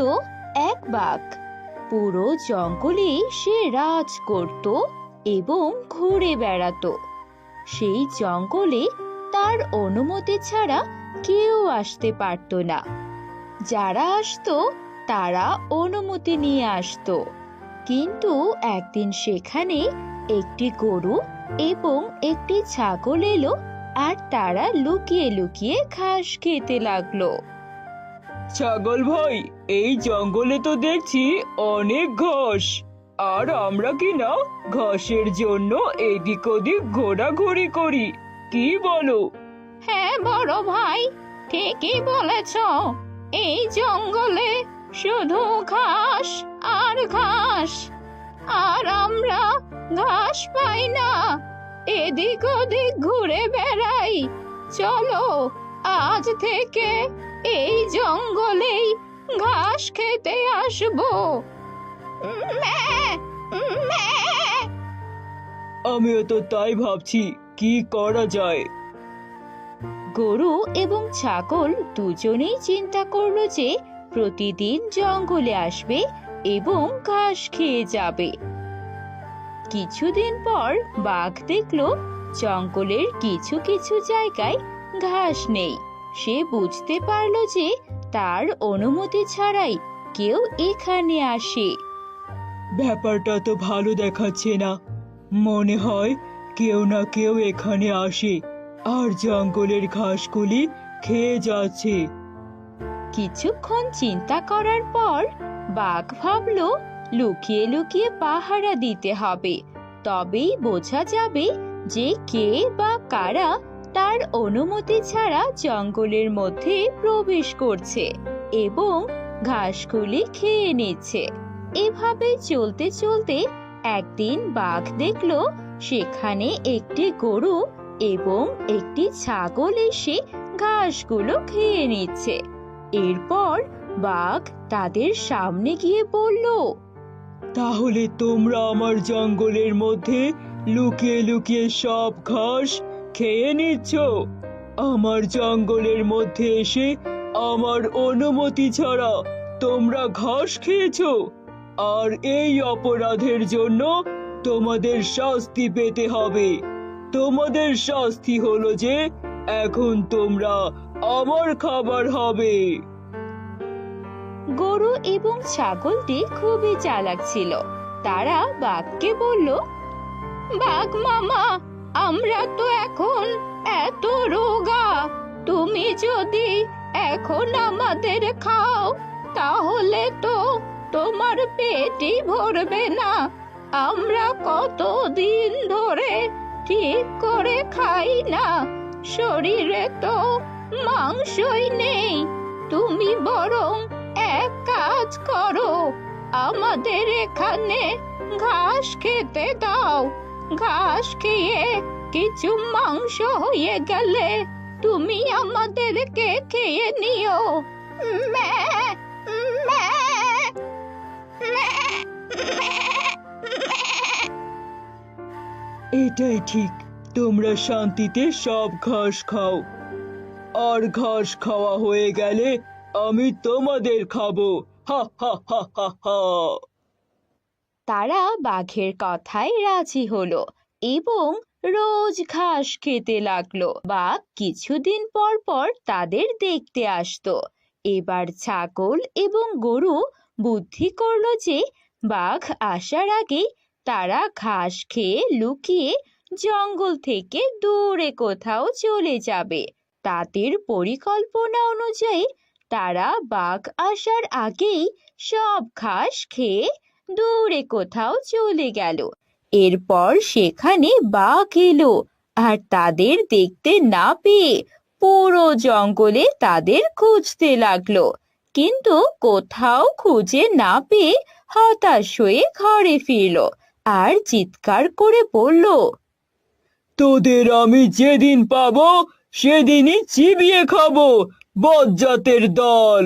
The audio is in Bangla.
থাকতো এক বাঘ। পুরো জঙ্গলে সে রাজ করত এবং ঘুরে বেড়াতো। সেই জঙ্গলে তার অনুমতি ছাড়া কেউ আসতে পারতো না। যারা আসতো, তারা অনুমতি নিয়ে আসতো। কিন্তু একদিন সেখানে একটি গরু এবং একটি ছাগল এলো আর তারা লুকিয়ে লুকিয়ে ঘাস খেতে লাগল। ছাগল ভাই, এই জঙ্গলে তো দেখছি অনেক ঘাস। আর আমরা কি না ঘাসের জন্য এদিক ওদিক ঘোরাঘুরি করি, কি বলো? হ্যাঁ বড় ভাই, ঠিকই বলেছ। এই জঙ্গলে শুধু ঘাস আর ঘাস। আর আমরা ঘাস পাই না, এদিক ওদিক ঘুরে বেড়াই। চলো, আজ থেকে এই জঙ্গলেই ঘাস খেতে আসব। আমিও তো তাই ভাবছি কি করা যায়? গরু এবং ছাগল দুজনেই চিন্তা করল যে প্রতিদিন জঙ্গলে আসবে এবং ঘাস খেয়ে যাবে। কিছুদিন পর বাঘ দেখল জঙ্গলের কিছু কিছু জায়গায় ঘাস নেই। সে বুঝতে পারল যে তার অনুমতি ছাড়াই কেউ এখানে আসে। ব্যাপারটা তো ভালো দেখাচ্ছে না। মনে হয় কেউ না কেউ এখানে আসে আর জঙ্গলের ঘাসগুলি খেয়ে যাচ্ছে। কিছুক্ষণ চিন্তা করার পর বাঘ ভাবল লুকিয়ে লুকিয়ে পাহারা দিতে হবে। তবেই বোঝা যাবে যে কে বা কারা তার অনুমতি ছাড়া জঙ্গলের মধ্যে প্রবেশ করছে এবং ঘাসগুলি খেয়ে নিচ্ছে। এভাবে চলতে চলতে একদিন বাঘ দেখল, সেখানে একটি গরু এবং একটি ছাগল এসে ঘাসগুলো খেয়ে নিচ্ছে। এরপর বাঘ তাদের সামনে গিয়ে বলল, তাহলে তোমরা আমার জঙ্গলের মধ্যে লুকিয়ে লুকিয়ে সব ঘাস খেয়ে নিচ্ছ। আমার জঙ্গলের মধ্যে এসে আমার অনুমতি ছাড়া তোমরা ঘাস খেয়েছো। আর এই অপরাধের জন্য তোমাদের শাস্তি পেতে হবে। তোমাদের শাস্তি হলো যে, এখন তোমরা আমার খাবার হবে গরু এবং ছাগলটি খুবই চালাক ছিল। তারা বাঘকে বলল, বাঘ মামা আমরা তো এখন এত রোগা। তুমি যদি এখন আমাদের খাও, তাহলে তো তোমার পেটই ভরবে না। আমরা কত দিন ধরে ঠিক করে খাই না। শরীরে তো মাংসই নেই। তুমি বরং এক কাজ করো, আমাদের এখানে ঘাস খেতে দাও। ঘাস খেয়ে কিছু মাংস হয়ে গেলে তুমি আমাদেরকে খেয়ে নিও। এটাই ঠিক, তোমরা শান্তিতে সব ঘাস খাও। আর ঘাস খাওয়া হয়ে গেলে আমি তোমাদের খাব। হা হা হা হা হা। তারা বাঘের কথায় রাজি হলো এবং রোজ ঘাস খেতে লাগল। বাঘ কিছুদিন পর পর তাদের দেখতে আসতো। এবার ছাগল এবং গরু বুদ্ধি করল যে বাঘ আসার আগেই তারা ঘাস খেয়ে লুকিয়ে জঙ্গল থেকে দূরে কোথাও চলে যাবে। তাদের পরিকল্পনা অনুযায়ী তারা বাঘ আসার আগেই সব ঘাস খেয়ে দূরে কোথাও চলে গেল। এরপর সেখানে বাঘ এলো আর তাদের দেখতে না পেয়ে পুরো জঙ্গলে তাদের খুঁজতে লাগল। কিন্তু কোথাও খুঁজে না পেয়ে হতাশ হয়ে ঘরে ফিরলো আর চিৎকার করে বলল, তোদের আমি যেদিন পাবো, সেদিনই চিবিয়ে খাব, বজ্জাতের দল।